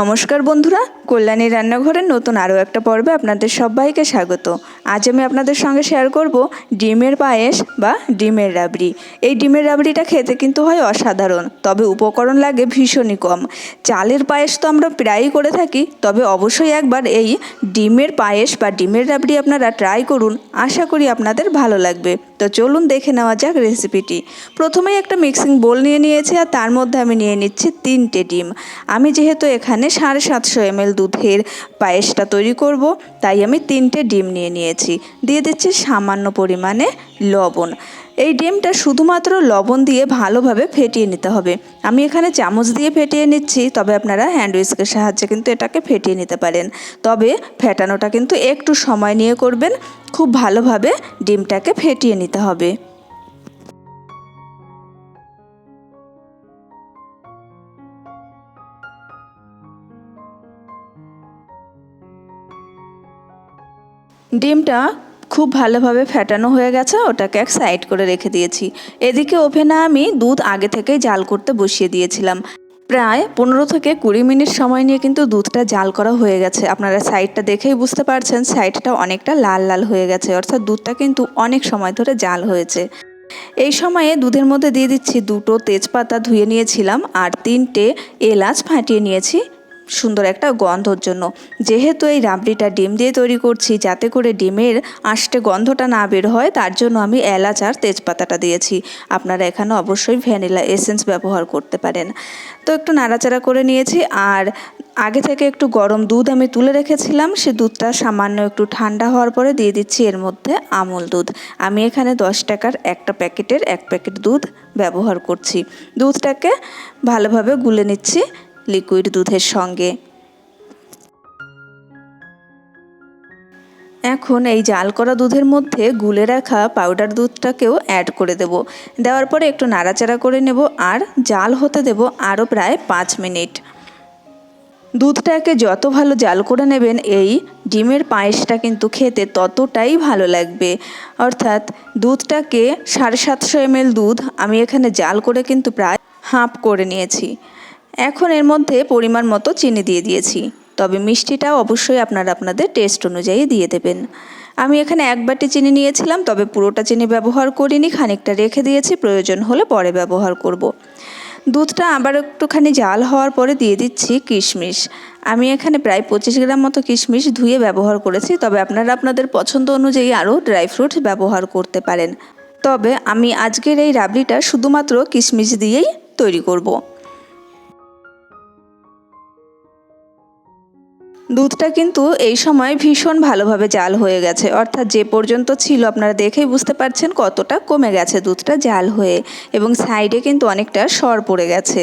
নমস্কার বন্ধুরা কল্যাণী রান্নাঘরের নতুন আরও একটা পর্বে আপনাদের সবাইকে স্বাগত। আজ আমি আপনাদের সঙ্গে শেয়ার করব ডিমের পায়েস বা ডিমের রাবড়ি। এই ডিমের রাবড়িটা খেতে কিন্তু হয় অসাধারণ, তবে উপকরণ লাগে ভীষণই কম। চালের পায়েস তো আমরা প্রায়ই করে থাকি, তবে অবশ্যই একবার এই ডিমের পায়েস বা ডিমের রাবড়ি আপনারা ট্রাই করুন, আশা করি আপনাদের ভালো লাগবে। তো চলুন দেখে নেওয়া যাক রেসিপিটি প্রথমেই একটা মিক্সিং বোল নিয়ে নিয়েছি আর তার মধ্যে আমি নিয়ে নিচ্ছি তিনটে ডিম। আমি যেহেতু এখানে সাড়ে সাতশো এমএল দুধের পায়েসটা তৈরি করব, তাই আমি তিনটে ডিম নিয়ে নিয়েছি। দিয়ে দিচ্ছি সামান্য পরিমাণে লবণ। এই ডিমটা শুধুমাত্র লবণ দিয়ে ভালোভাবে ফেটিয়ে নিতে হবে। আমি এখানে চামচ দিয়ে ফেটিয়ে নিচ্ছি, তবে আপনারা হ্যান্ড উইস্কের সাহায্যে কিন্তু এটাকে ফেটিয়ে নিতে পারেন। তবে ফেটানোটা কিন্তু একটু সময় নিয়ে করবেন, খুব ভালোভাবে ডিমটাকে ফেটিয়ে নিতে হবে। ডিমটা খুব ভালোভাবে ফেটানো হয়ে গেছে, ওটাকে এক সাইড করে রেখে দিয়েছি। এদিকে ওভেনে আমি দুধ আগে থেকেই জাল করতে বসিয়ে দিয়েছিলাম। প্রায় পনেরো থেকে কুড়ি মিনিট সময় নিয়ে কিন্তু দুধটা জাল করা হয়ে গেছে। আপনারা সাইডটা দেখেই বুঝতে পারছেন, সাইডটা অনেকটা লাল লাল হয়ে গেছে, অর্থাৎ দুধটা কিন্তু অনেক সময় ধরে জাল হয়েছে। এই সময়ে দুধের মধ্যে দিয়ে দিচ্ছি দুটো তেজপাতা ধুয়ে নিয়েছিলাম আর তিনটে এলাচ ফাটিয়ে নিয়েছি। সুন্দর একটা গন্ধর জন্য। যেহেতু এই রাবড়িটা ডিম দিয়ে তৈরি করছি, যাতে করে ডিমের আষ্টে গন্ধটা না বের হয়, তার জন্য আমি এলাচ আর তেজপাতাটা দিয়েছি। আপনারা এখানে অবশ্যই ভ্যানিলা এসেন্স ব্যবহার করতে পারেন। তো একটু নাড়াচাড়া করে নিয়েছি, আর আগে থেকে একটু গরম দুধ আমি তুলে রেখেছিলাম, সে দুধটা সামান্য একটু ঠান্ডা হওয়ার পরে দিয়ে দিচ্ছি এর মধ্যে আমুল দুধ। আমি এখানে দশ টাকার একটা প্যাকেটের এক প্যাকেট দুধ ব্যবহার করছি। দুধটাকে ভালোভাবে গুলে নিচ্ছি লিকুইড দুধের সঙ্গে। এখন এই জাল করা দুধের মধ্যে গুলে রাখা পাউডার দুধটাকেও অ্যাড করে দেব। দেওয়ার পরে একটু নাড়াচাড়া করে নেব আর জাল হতে দেব আরও প্রায় পাঁচ মিনিট। দুধটাকে যত ভালো জাল করে নেবেন, এই ডিমের পায়েসটা কিন্তু খেতে ততটাই ভালো লাগবে। অর্থাৎ দুধটাকে সাড়ে সাতশো এমএল দুধ আমি এখানে জাল করে কিন্তু প্রায় হাঁপ করে নিয়েছি। এখন এর মধ্যে পরিমাণ মতো চিনি দিয়ে দিয়েছি তবে মিষ্টিটাও অবশ্যই আপনারা আপনাদের টেস্ট অনুযায়ী দিয়ে দেবেন আমি এখানে এক বাটি চিনি নিয়েছিলাম, তবে পুরোটা চিনি ব্যবহার করিনি, খানিকটা রেখে দিয়েছি, প্রয়োজন হলে পরে ব্যবহার করব। দুধটা আবার একটুখানি জাল হওয়ার পরে দিয়ে দিচ্ছি কিশমিশ আমি এখানে প্রায় পঁচিশ গ্রাম মতো কিশমিশ ধুয়ে ব্যবহার করেছি, তবে আপনারা আপনাদের পছন্দ অনুযায়ী আরও ড্রাই ফ্রুট ব্যবহার করতে পারেন তবে আমি আজকের এই রাবড়িটা শুধুমাত্র কিশমিশ দিয়েই তৈরি করব। দুধটা কিন্তু এই সময় ভীষণ ভালোভাবে জাল হয়ে গেছে। অর্থাৎ যে পর্যন্ত ছিল, আপনারা দেখেই বুঝতে পারছেন কতটা কমে গেছে দুধটা জাল হয়ে এবং সাইডে কিন্তু অনেকটা সর পড়ে গেছে।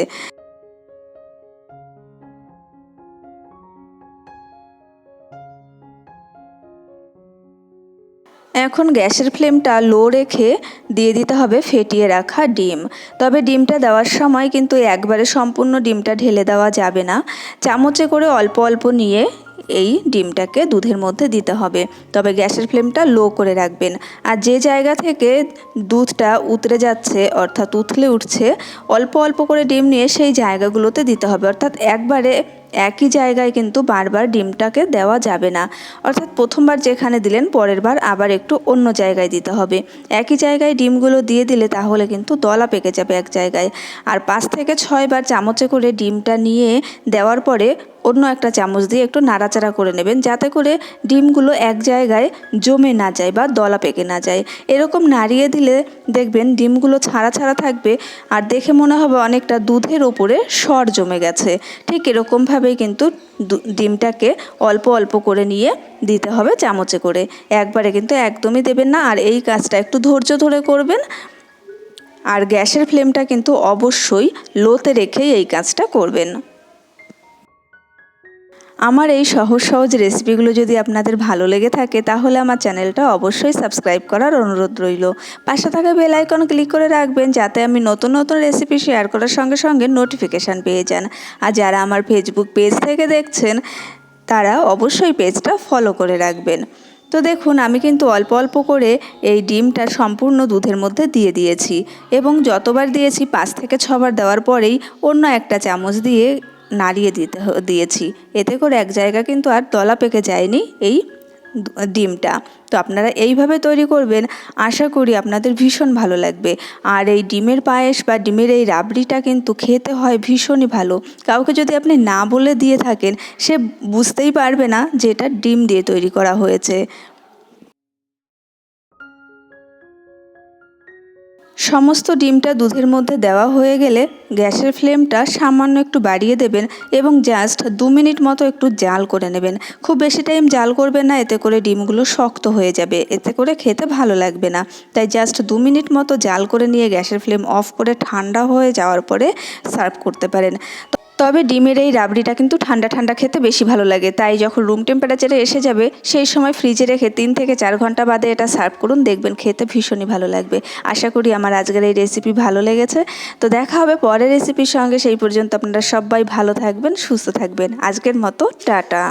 এখন গ্যাসের ফ্লেমটা লো রেখে দিয়ে দিতে হবে ফেটিয়ে রাখা ডিম। তবে ডিমটা দেওয়ার সময় কিন্তু একবারে সম্পূর্ণ ডিমটা ঢেলে দেওয়া যাবে না। চামচে করে অল্প অল্প নিয়ে এই ডিমটাকে দুধের মধ্যে দিতে হবে। তবে গ্যাসের ফ্লেমটা লো করে রাখবেন। আর যে জায়গা থেকে দুধটা উতরে যাচ্ছে, অর্থাৎ উথলে উঠছে, অল্প অল্প করে ডিম নিয়ে সেই জায়গাগুলোতে দিতে হবে। অর্থাৎ একবারে একই জায়গায় কিন্তু বারবার ডিমটাকে দেওয়া যাবে না। অর্থাৎ প্রথমবার যেখানে দিলেন পরের বার আবার একটু অন্য জায়গায় দিতে হবে। একই জায়গায় ডিমগুলো দিয়ে দিলে তাহলে কিন্তু দলা পেকে যাবে এক জায়গায়। আর পাঁচ থেকে ছয়বার চামচে করে ডিমটা নিয়ে দেওয়ার পরে অন্য একটা চামচ দিয়ে একটু নাড়াচাড়া করে নেবেন, যাতে করে ডিমগুলো এক জায়গায় জমে না যায় বা দলা পেকে না যায়। এরকম নাড়িয়ে দিলে দেখবেন ডিমগুলো ছাড়া ছাড়া থাকবে আর দেখে মনে হবে অনেকটা দুধের ওপরে সর জমে গেছে। ঠিক এরকমভাবেই কিন্তু ডিমটাকে অল্প অল্প করে নিয়ে দিতে হবে চামচে করে। একবারে কিন্তু একদমই দেবেন না আর এই কাজটা একটু ধৈর্য ধরে করবেন। আর গ্যাসের ফ্লেমটা কিন্তু অবশ্যই লোতে রেখেই এই কাজটা করবেন। আমার এই সহজ সহজ রেসিপিগুলো যদি আপনাদের ভালো লেগে থাকে, তাহলে আমার চ্যানেলটা অবশ্যই সাবস্ক্রাইব করার অনুরোধ রইল। পাশে থাকা বেল আইকন ক্লিক করে রাখবেন, যাতে আমি নতুন নতুন রেসিপি শেয়ার করার সঙ্গে সঙ্গে নোটিফিকেশান পেয়ে যান। আর যারা আমার ফেসবুক পেজ থেকে দেখছেন, তারা অবশ্যই পেজটা ফলো করে রাখবেন। তো দেখুন, আমি কিন্তু অল্প অল্প করে এই ডিমটা সম্পূর্ণ দুধের মধ্যে দিয়ে দিয়েছি। এবং যতবার দিয়েছি, পাঁচ থেকে ছবার দেওয়ার পরেই অন্য একটা চামচ দিয়ে নাড়িয়ে দিতে দিয়েছি। এতে করে এক জায়গা কিন্তু আর দলা পেকে যায়নি এই ডিমটা। তো আপনারা এইভাবে তৈরি করবেন, আশা করি আপনাদের ভীষণ ভালো লাগবে। আর এই ডিমের পায়েস বা ডিমের এই রাবড়িটা কিন্তু খেতে হয় ভীষণই ভালো। কাউকে যদি আপনি না বলে দিয়ে থাকেন, সে বুঝতেই পারবে না যে এটা ডিম দিয়ে তৈরি করা হয়েছে। সমস্ত ডিমটা দুধের মধ্যে দেওয়া হয়ে গেলে গ্যাসের ফ্লেমটা সামান্য একটু বাড়িয়ে দেবেন এবং জাস্ট দু মিনিট মতো একটু জাল করে নেবেন। খুব বেশি টাইম জাল করবেন না, এতে করে ডিমগুলো শক্ত হয়ে যাবে। এতে করে খেতে ভালো লাগবে না। তাই জাস্ট দু মিনিট মতো জাল করে নিয়ে গ্যাসের ফ্লেম অফ করে ঠান্ডা হয়ে যাওয়ার পরে সার্ভ করতে পারেন। তবে ডিমের এই রাবড়িটা কিন্তু ঠান্ডা ঠান্ডা খেতে বেশি ভালো লাগে। তাই যখন রুম টেম্পারেচারে এসে যাবে, সেই সময় ফ্রিজে রেখে তিন থেকে চার ঘণ্টা বাদে এটা সার্ভ করুন, দেখবেন খেতে ভীষণই ভালো লাগবে। আশা করি আমার আজকের এই রেসিপি ভালো লেগেছে। তো দেখা হবে পরের রেসিপির সঙ্গে, সেই পর্যন্ত আপনারা সবাই ভালো থাকবেন, সুস্থ থাকবেন। আজকের মতো, টাটা।